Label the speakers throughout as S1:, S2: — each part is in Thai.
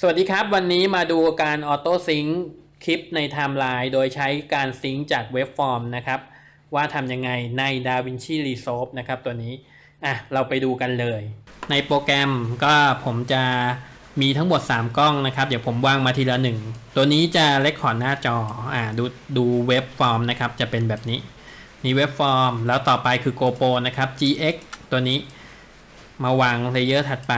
S1: สวัสดีครับ วันนี้มาดูการออโต้ซิงค์คลิปในไทม์ไลน์โดยใช้การซิงค์จากเว็บฟอร์มนะครับ ว่าทำยังไงใน DaVinci Resolve นะครับตัวนี้อะเราไปดูกันเลย ในโปรแกรมก็ผมจะมีทั้งหมด 3 กล้องนะครับ เดี๋ยวผมวางมาทีละหนึ่งตัวนี้จะเลคคอร์ดหน้าจออ่าดูดูเว็บฟอร์มนะครับ จะเป็นแบบนี้มีเว็บฟอร์ม แล้วต่อไปคือ GoPro นะครับ GX ตัวนี้ มาวางเลเยอร์ถัดไป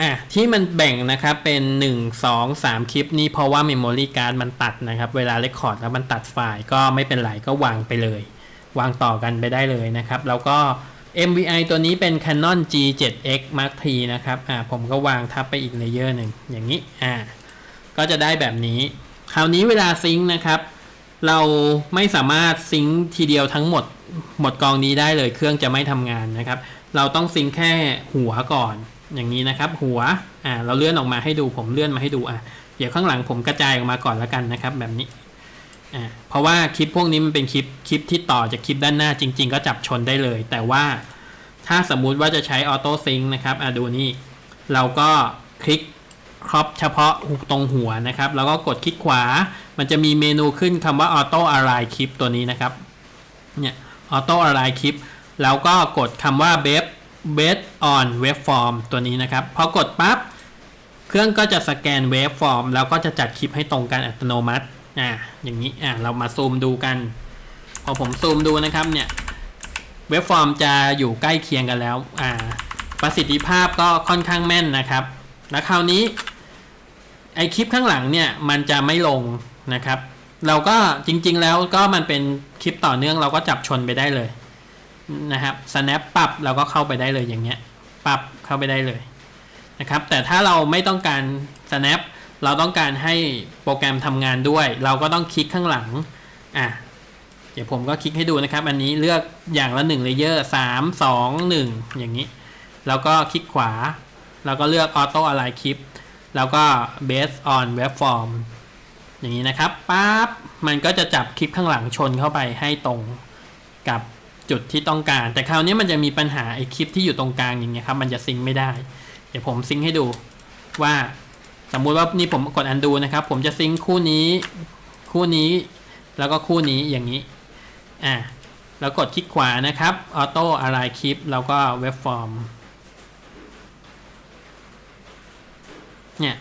S1: อะที่มันแบ่งนะครับเป็น 1 2 3 คลิปนี้เพราะว่า Memory Card มันตัดนะครับ เวลาเรคคอร์ดแล้วมันตัดไฟล์ก็ไม่เป็นไรก็วางไปเลย วางต่อกันไปได้เลยนะครับ แล้วก็ MVI ตัวนี้เป็น Canon G7X Mark III นะครับอ่าผมก็วางทับไปอีกเลเยอร์หนึ่งอย่างนี้อ่าก็จะได้แบบนี้ คราวนี้เวลาซิงค์นะครับ เราไม่สามารถซิงค์ทีเดียวทั้งหมดหมดกองนี้ได้เลยเครื่องจะไม่ทำงานนะครับ เราต้องซิงค์แค่หัวก่อน อย่างนี้นะครับ หัวอ่าเราเลื่อนออกมาให้ดูผมเลื่อนมาให้ดูอะเดี๋ยวข้างหลังผมกระจายออกมาก่อนแล้วกันนะครับ แบบนี้อ่าเพราะว่าคลิปพวกนี้มันเป็นคลิปคลิปที่ต่อจากคลิปด้านหน้าจริง ๆ ก็จับชนได้เลย แต่ว่าถ้าสมมุติว่าจะใช้ออโต้ซิงค์นะครับอะดูนี่ เราก็คลิกครอปเฉพาะตรงหัวนะครับ แล้วก็กดคลิกขวา มันจะมีเมนูขึ้นคำว่า Auto Align Clip ตัวนี้นะครับ เนี่ย Auto Align Clip แล้วก็กดคำว่า Base Base on Waveform ตัวนี้นะครับ พอกดปั๊บเครื่องก็จะสแกน Waveform แล้วก็จะจัดคลิปให้ตรงกันอัตโนมัติอ่าอย่างนี้อ่าเรามาซูมดูกัน พอผมซูมดูนะครับเนี่ยเว็บฟอร์มจะอยู่ใกล้เคียงกันแล้วอ่าประสิทธิภาพก็ค่อนข้างแม่นนะครับ แล้วคราวนี้ไอคลิปข้างหลังเนี่ยมันจะไม่ลงนะครับ เราก็จริงๆแล้วก็มันเป็นคลิปต่อเนื่องเราก็จับชนไปได้เลย นะครับ snap ปรับเราก็เข้าไปได้เลยอย่างเงี้ย ปรับเข้าไปได้เลยนะครับ แต่ถ้าเราไม่ต้องการ snap เราต้องการให้โปรแกรมทำงานด้วย เราก็ต้องคลิกข้างหลัง อะ เดี๋ยวผมก็คลิกให้ดูนะครับ อันนี้เลือกอย่างละหนึ่งเลเยอร์สามสองหนึ่งอย่างนี้ แล้วก็คลิกขวา แล้วก็เลือก Auto Align Clip แล้วก็ Based on Waveform อย่างนี้นะครับปั๊บมันก็จะจับคลิปข้างหลังชนเข้าไปให้ตรงกับ จุดที่ต้องการ แต่คราวนี้มันจะมีปัญหาไอ้คลิปที่อยู่ตรงกลางอย่างเงี้ยครับมันจะซิงไม่ได้ เดี๋ยวผมซิงให้ดูว่าสมมุติว่านี่ผมกด undo นะครับ ผมจะซิงคู่นี้คู่นี้แล้วก็คู่นี้อย่างนี้อ่าแล้วกดคลิกขวานะครับ Auto Align Clip แล้วก็ Waveform เนี่ย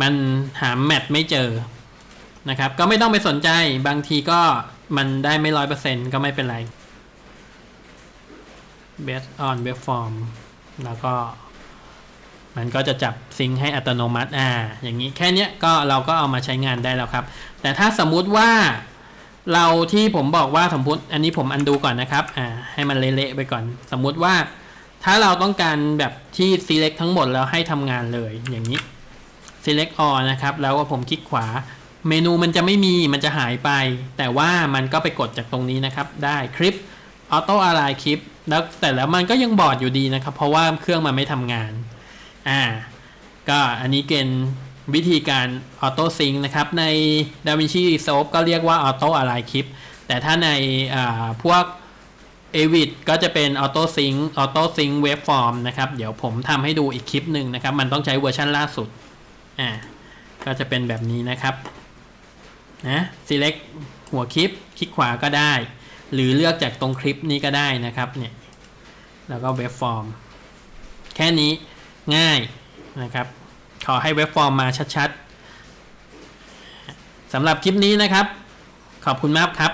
S1: มันหาแมทไม่เจอนะครับ ก็ไม่ต้องไปสนใจบางทีก็มันได้ไม่ร้อยเปอร์เซ็นต์ก็ไม่เป็นไร based on waveform แล้วก็ มันก็จะจับซิงค์ให้อัตโนมัติอ่าอย่างนี้แค่เนี้ยก็เราก็เอามาใช้งานได้แล้วครับ แต่ถ้าสมมุติว่าเราที่ผมบอกว่าสมมติอันนี้ผมอันดูก่อนนะครับอ่าให้มันเละๆไปก่อน สมมุติว่าถ้าเราต้องการแบบที่ select ทั้งหมดแล้วให้ทำงานเลยอย่างนี้ select all นะครับ แล้วก็ผมคลิกขวาเมนูมันจะไม่มีมันจะหายไป แต่ว่ามันก็ไปกดจากตรงนี้นะครับ ได้คลิป auto align คลิปแล้วแต่แล้วมันก็ยังบอดอยู่ดีนะครับ เพราะว่าเครื่องมันไม่ทำงานอ่าก็อันนี้เป็นวิธีการ auto sync นะครับ ใน DaVinci Resolve ก็เรียกว่า auto align คลิปแต่ถ้าในอ่าพวก a v i d ก็จะเป็น Auto Sync Auto Sync Waveform นะครับ เดี๋ยวผมทำให้ดูอีกคลิปหนึ่งนะครับ มันต้องใช้เวอร์ชันล่าสุด อ่า ก็จะเป็นแบบนี้นะครับ นะ select หัวคลิป คลิกขวาก็ได้ หรือเลือกจากตรงคลิปนี้ก็ได้นะครับเนี่ยแล้วก็เว็บฟอร์ม แค่นี้ง่ายนะครับ ขอให้เว็บฟอร์มมาชัดๆสำหรับคลิปนี้นะครับ ขอบคุณมากครับ